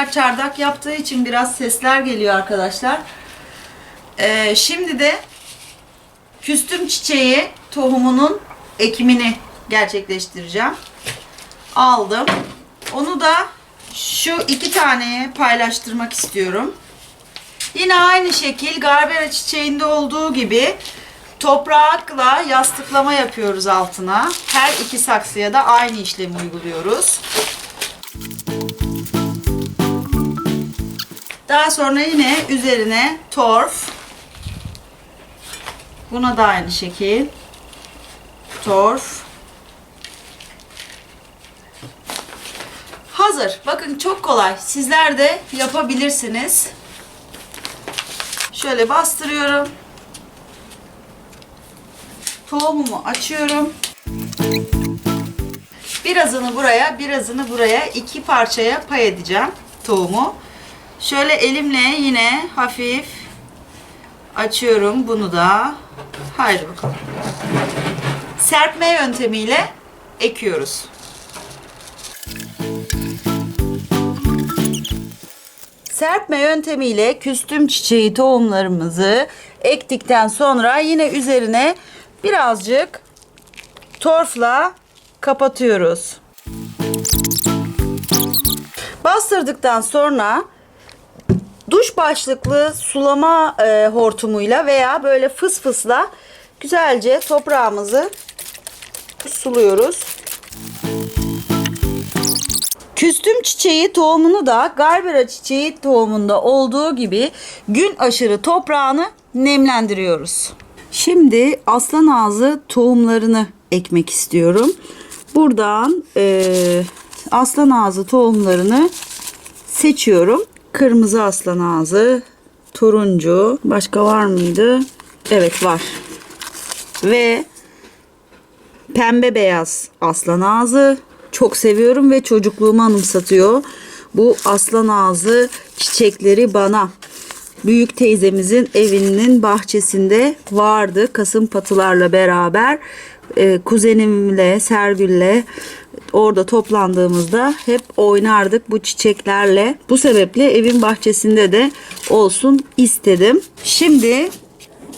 Ender çardak yaptığı için biraz sesler geliyor arkadaşlar. Ee, şimdi de küstüm çiçeği tohumunun ekimini gerçekleştireceğim. Aldım. Onu da şu iki taneye paylaştırmak istiyorum. Yine aynı şekil garbera çiçeğinde olduğu gibi toprakla yastıklama yapıyoruz altına. Her iki saksıya da aynı işlemi uyguluyoruz. Daha sonra yine üzerine torf. Buna da aynı şekil. Torf. Hazır. Bakın çok kolay. Sizler de yapabilirsiniz. Şöyle bastırıyorum. Tohumumu açıyorum. Birazını buraya, birazını buraya iki parçaya pay edeceğim tohumu. Şöyle elimle yine hafif açıyorum bunu da. Haydi bakalım. Serpme yöntemiyle ekiyoruz. Serpme yöntemiyle küstüm çiçeği tohumlarımızı ektikten sonra yine üzerine birazcık torfla kapatıyoruz. Bastırdıktan sonra duş başlıklı sulama e, hortumuyla veya böyle fıs fısla güzelce toprağımızı suluyoruz. Küstüm çiçeği tohumunu da garbera çiçeği tohumunda olduğu gibi gün aşırı toprağını nemlendiriyoruz. Şimdi aslan ağzı tohumlarını ekmek istiyorum. Buradan eee, aslan ağzı tohumlarını seçiyorum. Kırmızı aslan ağzı, turuncu, başka var mıydı? Evet var. Ve pembe beyaz aslan ağzı çok seviyorum ve çocukluğumu anımsatıyor. Bu aslan ağzı çiçekleri bana büyük teyzemizin evinin bahçesinde vardı. Kasım patılarla beraber e, kuzenimle, Sergül'le orada toplandığımızda hep oynardık bu çiçeklerle. Bu sebeple evin bahçesinde de olsun istedim. Şimdi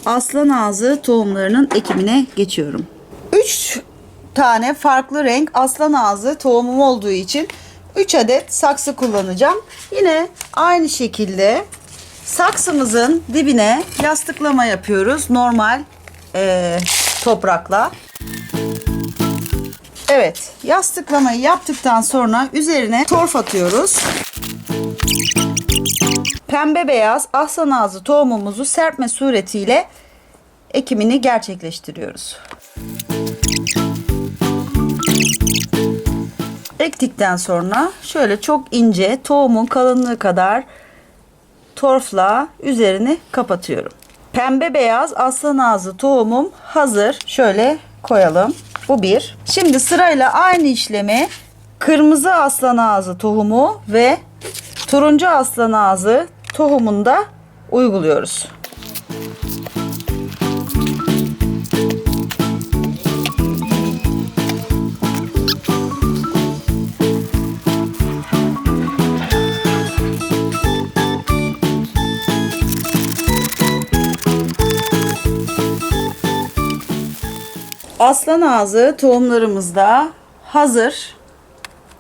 aslan ağzı tohumlarının ekimine geçiyorum. 3 tane farklı renk aslan ağzı tohumum olduğu için 3 adet saksı kullanacağım. Yine aynı şekilde saksımızın dibine yastıklama yapıyoruz. Normal eee, toprakla. Evet yastıklamayı yaptıktan sonra üzerine torf atıyoruz. Pembe beyaz aslan ağzı tohumumuzu serpme suretiyle ekimini gerçekleştiriyoruz. Ektikten sonra şöyle çok ince tohumun kalınlığı kadar torfla üzerini kapatıyorum. Pembe beyaz aslan ağzı tohumum hazır. Şöyle koyalım. Bu bir. Şimdi sırayla aynı işlemi kırmızı aslan ağzı tohumu ve turuncu aslan ağzı tohumunda uyguluyoruz. Aslan ağzı tohumlarımız da hazır.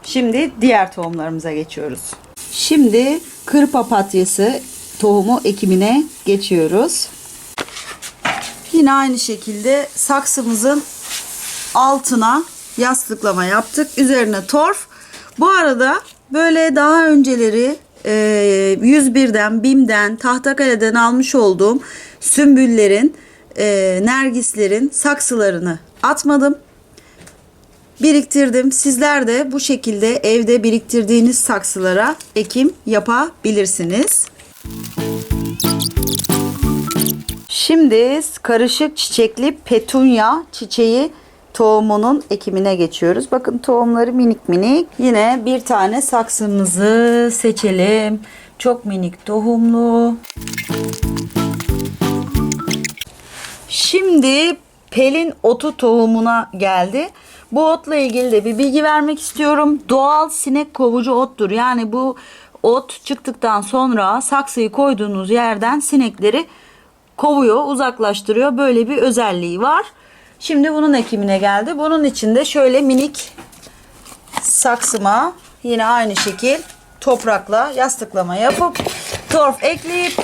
Şimdi diğer tohumlarımıza geçiyoruz. Şimdi kır papatyası tohumu ekimine geçiyoruz. Yine aynı şekilde saksımızın altına yastıklama yaptık. Üzerine torf. Bu arada böyle daha önceleri e, 101'den, BİM'den, Tahtakale'den almış olduğum sümbüllerin, e, nergislerin saksılarını atmadım. Biriktirdim. Sizler de bu şekilde evde biriktirdiğiniz saksılara ekim yapabilirsiniz. Şimdi karışık çiçekli petunya çiçeği tohumunun ekimine geçiyoruz. Bakın tohumları minik minik. Yine bir tane saksımızı seçelim. Çok minik tohumlu. Şimdi pelin otu tohumuna geldi. Bu otla ilgili de bir bilgi vermek istiyorum. Doğal sinek kovucu ottur. Yani bu ot çıktıktan sonra saksıyı koyduğunuz yerden sinekleri kovuyor, uzaklaştırıyor. Böyle bir özelliği var. Şimdi bunun ekimine geldi. Bunun için de şöyle minik saksıma yine aynı şekil toprakla yastıklama yapıp torf ekleyip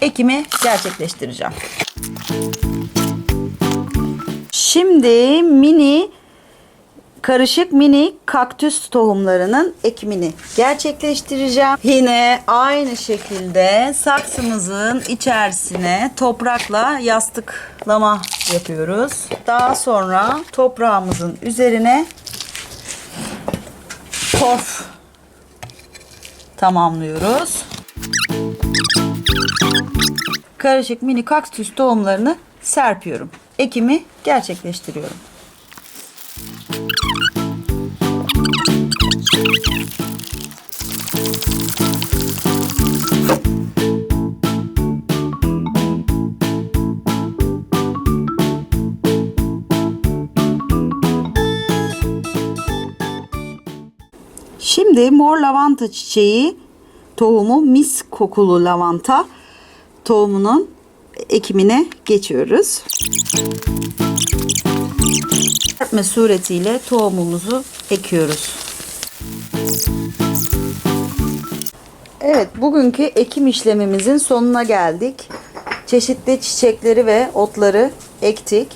ekimi gerçekleştireceğim. Şimdi mini karışık mini kaktüs tohumlarının ekimini gerçekleştireceğim. Yine aynı şekilde saksımızın içerisine toprakla yastıklama yapıyoruz. Daha sonra toprağımızın üzerine torf tamamlıyoruz. Karışık mini kaktüs tohumlarını serpiyorum. Ekimi gerçekleştiriyorum. Şimdi mor lavanta çiçeği tohumu mis kokulu lavanta tohumunun ekimine geçiyoruz. Serpme suretiyle tohumumuzu ekiyoruz. Evet, bugünkü ekim işlemimizin sonuna geldik. Çeşitli çiçekleri ve otları ektik.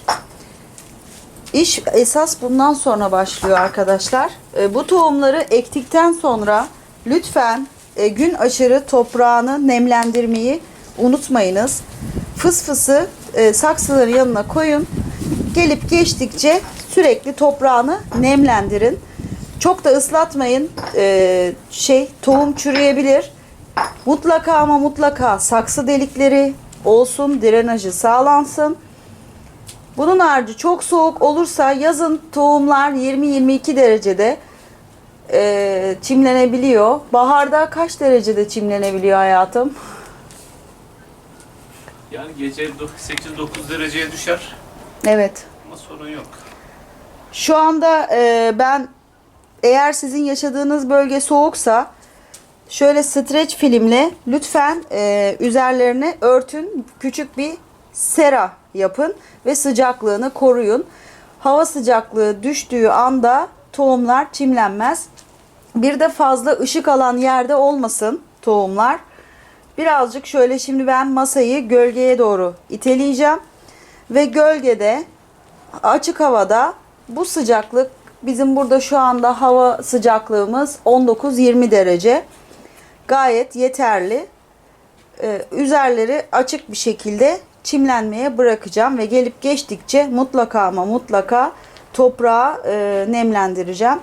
İş esas bundan sonra başlıyor arkadaşlar. E, bu tohumları ektikten sonra lütfen e, gün aşırı toprağını nemlendirmeyi unutmayınız. Fıs fısı e, saksıların yanına koyun. Gelip geçtikçe sürekli toprağını nemlendirin. Çok da ıslatmayın. E, şey tohum çürüyebilir. Mutlaka ama mutlaka saksı delikleri olsun, drenajı sağlansın. Bunun harcı çok soğuk olursa yazın tohumlar 20-22 derecede e, çimlenebiliyor. Baharda kaç derecede çimlenebiliyor hayatım? Yani gece 8-9 dereceye düşer Evet. ama sorun yok. Şu anda e, ben eğer sizin yaşadığınız bölge soğuksa şöyle streç filmle lütfen e, üzerlerine örtün küçük bir sera yapın ve sıcaklığını koruyun. Hava sıcaklığı düştüğü anda tohumlar çimlenmez. Bir de fazla ışık alan yerde olmasın tohumlar. Birazcık şöyle şimdi ben masayı gölgeye doğru iteleyeceğim ve gölgede açık havada bu sıcaklık bizim burada şu anda hava sıcaklığımız 19-20 derece. Gayet yeterli. Ee, üzerleri açık bir şekilde çimlenmeye bırakacağım ve gelip geçtikçe mutlaka ama mutlaka toprağı e, nemlendireceğim.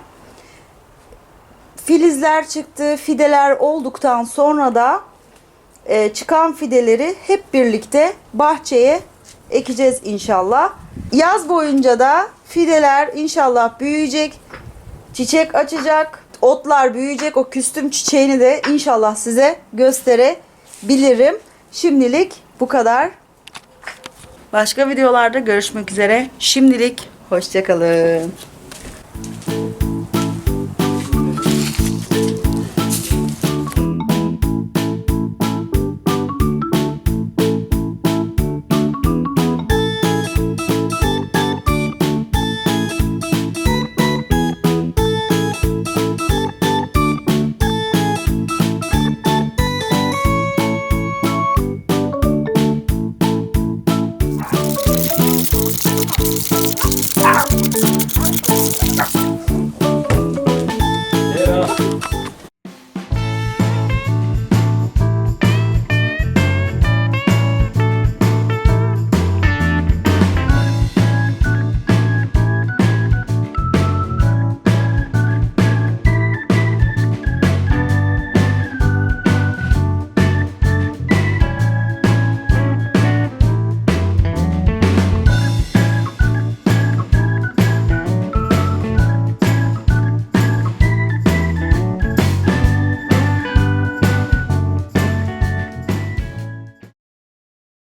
Filizler çıktı, fideler olduktan sonra da e, çıkan fideleri hep birlikte bahçeye ekeceğiz inşallah. Yaz boyunca da fideler inşallah büyüyecek, çiçek açacak, otlar büyüyecek. O küstüm çiçeğini de inşallah size gösterebilirim. Şimdilik bu kadar. Başka videolarda görüşmek üzere. Şimdilik hoşçakalın. Oh,